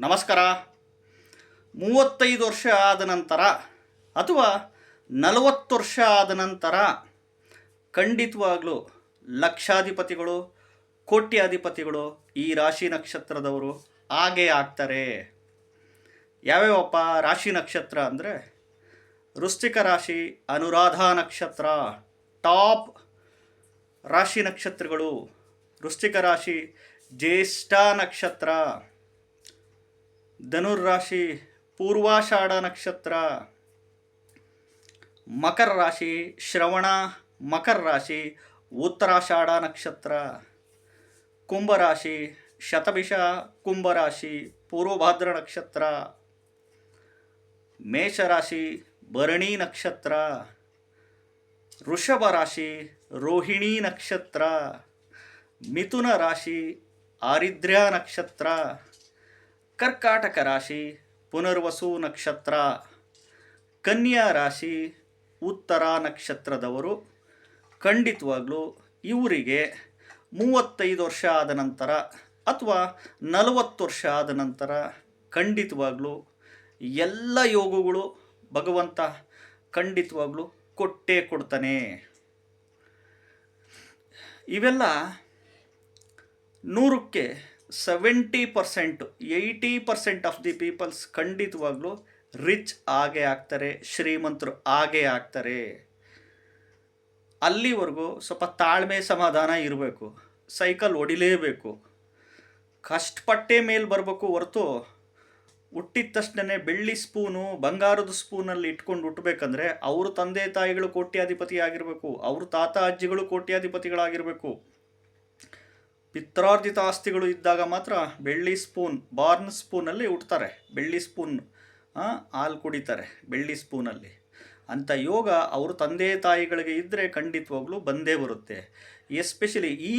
ನಮಸ್ಕಾರ. ಮೂವತ್ತೈದು ವರ್ಷ ಆದ ನಂತರ ಅಥವಾ ನಲವತ್ತು ವರ್ಷ ಆದ ನಂತರ ಖಂಡಿತವಾಗಲೂ ಲಕ್ಷಾಧಿಪತಿಗಳು, ಕೋಟ್ಯಾಧಿಪತಿಗಳು ಈ ರಾಶಿ ನಕ್ಷತ್ರದವರು ಹಾಗೆ ಆಗ್ತಾರೆ. ಯಾವ್ಯಾವಪ್ಪ ರಾಶಿ ನಕ್ಷತ್ರ ಅಂದರೆ? ವೃಶ್ಚಿಕ ರಾಶಿ, ಅನುರಾಧ ನಕ್ಷತ್ರ, ಟಾಪ್ ರಾಶಿ ನಕ್ಷತ್ರಗಳು, ವೃಶ್ಚಿಕ ರಾಶಿ, ಜ್ಯೇಷ್ಠ ನಕ್ಷತ್ರ. ಧನುರ್ರಾಶಿ, ಪೂರ್ವಾಷಾಢ ನಕ್ಷತ್ರ, ಮಕರ ರಾಶಿ, ಶ್ರವಣ, ಮಕರ ರಾಶಿ, ಉತ್ತರಾಷಾಢ ನಕ್ಷತ್ರ ಕುಂಭರಾಶಿ ಶತಭಿಷ ಕುಂಭರಾಶಿ ಪೂರ್ವಭಾದ್ರ ನಕ್ಷತ್ರ, ಮೇಷರಾಶಿ, ಭರಣಿ ನಕ್ಷತ್ರ, ವೃಷಭ ರಾಶಿ, ರೋಹಿಣಿ ನಕ್ಷತ್ರ, ಮಿಥುನ ರಾಶಿ, ಆರಿದ್ರ್ಯ ನಕ್ಷತ್ರ. ಕರ್ಕಾಟಕ ರಾಶಿ, ಪುನರ್ವಸು ನಕ್ಷತ್ರ, ಕನ್ಯಾ ರಾಶಿ, ಉತ್ತರ ನಕ್ಷತ್ರದವರು, ಖಂಡಿತವಾಗ್ಲೂ ಇವರಿಗೆ ಮೂವತ್ತೈದು ವರ್ಷ ಆದ ನಂತರ ಅಥವಾ ನಲವತ್ತು ವರ್ಷ ಆದ ನಂತರ ಖಂಡಿತವಾಗ್ಲೂ ಎಲ್ಲ ಯೋಗಗಳು ಭಗವಂತ ಖಂಡಿತವಾಗ್ಲೂ ಕೊಟ್ಟೇ ಕೊಡ್ತಾನೆ. ಇವೆಲ್ಲ ನೂರಕ್ಕೆ seventy percent eighty percent of the peoples ಖಂಡಿತವಾಗ್ಲೂ ರಿಚ್ ಆಗೇ ಆಗ್ತಾರೆ, ಶ್ರೀಮಂತರು ಆಗೇ ಆಗ್ತಾರೆ. ಅಲ್ಲಿವರೆಗೂ ಸ್ವಲ್ಪ ತಾಳ್ಮೆ ಸಮಾಧಾನ ಇರಬೇಕು ಸೈಕಲ್ ಹೊಡಿಲೇಬೇಕು ಕಷ್ಟಪಟ್ಟೆ ಮೇಲೆ ಬರಬೇಕು ಹೊರತು ಹುಟ್ಟಿದ ತಕ್ಷಣನೇ ಬೆಳ್ಳಿ ಸ್ಪೂನು ಬಂಗಾರದ ಸ್ಪೂನಲ್ಲಿ ಇಟ್ಕೊಂಡು ಹುಟ್ಟಬೇಕಂದ್ರೆ ಅವ್ರ ತಂದೆ ತಾಯಿಗಳು ಕೋಟ್ಯಾಧಿಪತಿ ಆಗಿರಬೇಕು, ಅವ್ರ ತಾತ ಅಜ್ಜಿಗಳು ಕೋಟ್ಯಾಧಿಪತಿಗಳಾಗಿರಬೇಕು. ಪಿತ್ರಾರ್ಜಿತ ಆಸ್ತಿಗಳು ಇದ್ದಾಗ ಮಾತ್ರ ಬೆಳ್ಳಿ ಸ್ಪೂನ್, ಬಾರ್ನ್ ಸ್ಪೂನಲ್ಲಿ ಉಟ್ತಾರೆ ಬೆಳ್ಳಿ ಸ್ಪೂನ್ ಹಾಲು ಕುಡಿತಾರೆ ಬೆಳ್ಳಿ ಸ್ಪೂನಲ್ಲಿ. ಅಂಥ ಯೋಗ ಅವರು ತಂದೆ ತಾಯಿಗಳಿಗೆ ಇದ್ದರೆ ಖಂಡಿತವಾಗ್ಲೂ ಬಂದೇ ಬರುತ್ತೆ. ಎಸ್ಪೆಷಲಿ ಈ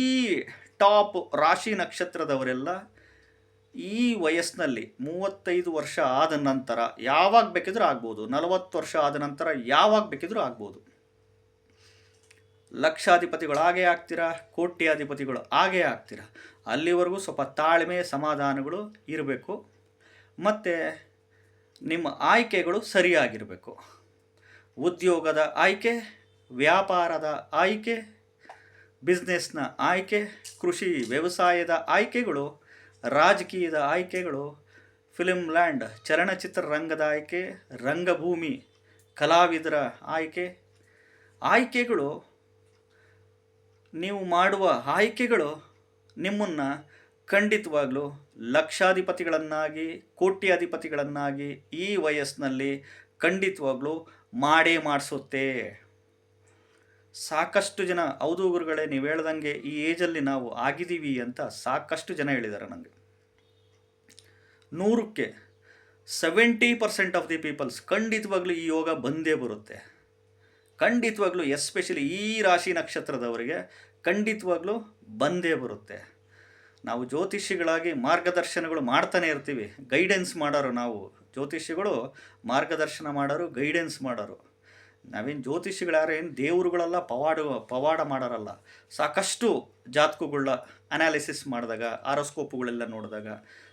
ಟಾಪ್ ರಾಶಿ ನಕ್ಷತ್ರದವರೆಲ್ಲ ಈ ವಯಸ್ಸಿನಲ್ಲಿ ಮೂವತ್ತೈದು ವರ್ಷ ಆದ ನಂತರ ಯಾವಾಗ ಬೇಕಿದ್ರೂ ಆಗ್ಬೋದು, ನಲವತ್ತು ವರ್ಷ ಆದ ನಂತರ ಯಾವಾಗ ಬೇಕಿದ್ರೂ ಆಗ್ಬೋದು. ಲಕ್ಷಾಧಿಪತಿಗಳು ಹಾಗೇ ಆಗ್ತೀರಾ? ಕೋಟ್ಯಾಧಿಪತಿಗಳು ಹಾಗೇ ಆಗ್ತೀರಾ? ಅಲ್ಲಿವರೆಗೂ ಸ್ವಲ್ಪ ತಾಳ್ಮೆ, ಸಮಾಧಾನಗಳು ಇರಬೇಕು. ಮತ್ತು ನಿಮ್ಮ ಆಯ್ಕೆಗಳು ಸರಿಯಾಗಿರಬೇಕು. ಉದ್ಯೋಗದ ಆಯ್ಕೆ, ವ್ಯಾಪಾರದ ಆಯ್ಕೆ, ಬಿಸ್ನೆಸ್ನ ಆಯ್ಕೆ, ಕೃಷಿ, ವ್ಯವಸಾಯದ ಆಯ್ಕೆಗಳು, ರಾಜಕೀಯದ ಆಯ್ಕೆಗಳು ಫಿಲಿಮ್ ಲ್ಯಾಂಡ್, ಚಲನಚಿತ್ರ ರಂಗದ ಆಯ್ಕೆ, ರಂಗಭೂಮಿ, ಕಲಾವಿದರ ಆಯ್ಕೆ. ಆಯ್ಕೆಗಳು ನೀವು ಮಾಡುವ ಆಯ್ಕೆಗಳು ನಿಮ್ಮನ್ನು ಖಂಡಿತವಾಗ್ಲೂ ಲಕ್ಷಾಧಿಪತಿಗಳನ್ನಾಗಿ, ಕೋಟ್ಯಾಧಿಪತಿಗಳನ್ನಾಗಿ ಈ ವಯಸ್ಸಿನಲ್ಲಿ ಖಂಡಿತವಾಗ್ಲೂ ಮಾಡೇ ಮಾಡಿಸುತ್ತೆ. ಸಾಕಷ್ಟು ಜನ, ಹೌದು ಗುರುಗಳೇ, ನೀವು ಹೇಳ್ದಂಗೆ ಈ ಏಜಲ್ಲಿ ನಾವು ಆಗಿದ್ದೀವಿ ಅಂತ ಸಾಕಷ್ಟು ಜನ ಹೇಳಿದ್ದಾರೆ ನನಗೆ ನೂರಕ್ಕೆ seventy percent of the peoples ಖಂಡಿತವಾಗ್ಲೂ ಈ ಯೋಗ ಬಂದೇ ಬರುತ್ತೆ. ಖಂಡಿತವಾಗ್ಲೂ ಎಸ್ಪೆಷಲಿ ಈ ರಾಶಿ ನಕ್ಷತ್ರದವರಿಗೆ, ಖಂಡಿತವಾಗ್ಲೂ ಬಂದೇ ಬರುತ್ತೆ. ನಾವು ಜ್ಯೋತಿಷಿಗಳಾಗಿ ಮಾರ್ಗದರ್ಶನಗಳು ಮಾಡ್ತಾನೆ ಇರ್ತೀವಿ. ಗೈಡೆನ್ಸ್ ಮಾಡೋರು ನಾವು. ಜ್ಯೋತಿಷಿಗಳು ಮಾರ್ಗದರ್ಶನ ಮಾಡೋರು ಗೈಡೆನ್ಸ್ ಮಾಡೋರು. ನಾವೇನು ಜ್ಯೋತಿಷಿಗಳಾರ ಏನು ದೇವರುಗಳೆಲ್ಲ ಪವಾಡ ಪವಾಡ ಮಾಡೋರಲ್ಲ. ಸಾಕಷ್ಟು ಜಾತಕಗಳ ಅನಾಲಿಸಿಸ್ ಮಾಡಿದಾಗ ಆರೋಸ್ಕೋಪುಗಳೆಲ್ಲ ನೋಡಿದಾಗ,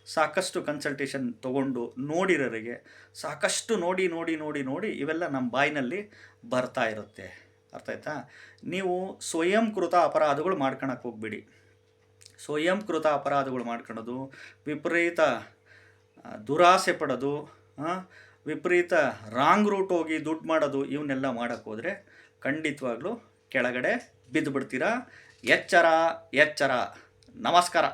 ಸಾಕಷ್ಟು ಕನ್ಸಲ್ಟೇಷನ್ ತೊಗೊಂಡು ನೋಡಿರೋರಿಗೆ, ಸಾಕಷ್ಟು ನೋಡಿ ನೋಡಿ ನೋಡಿ ನೋಡಿ ಇವೆಲ್ಲ ನಮ್ಮ ಬಾಯಿನಲ್ಲಿ ಬರ್ತಾ ಇರುತ್ತೆ. ಅರ್ಥ ಆಯ್ತಾ? ನೀವು ಸ್ವಯಂಕೃತ ಅಪರಾಧಗಳು ಮಾಡ್ಕೊಳಕ್ಕೆ ಹೋಗ್ಬಿಡಿ. ಸ್ವಯಂಕೃತ ಅಪರಾಧಗಳು ಮಾಡ್ಕೊಳೋದು ವಿಪರೀತ ದುರಾಸೆ ಪಡೋದು ವಿಪರೀತ ರಾಂಗ್ ರೂಟ್ ಹೋಗಿ ದುಡ್ಡು ಮಾಡೋದು ಇವನ್ನೆಲ್ಲ ಮಾಡೋಕ್ಕೆ ಹೋದರೆ ಖಂಡಿತವಾಗ್ಲೂ ಕೆಳಗಡೆ ಬಿದ್ದು ಬಿಡ್ತೀರಾ ಎಚ್ಚರ ಎಚ್ಚರ. ನಮಸ್ಕಾರ.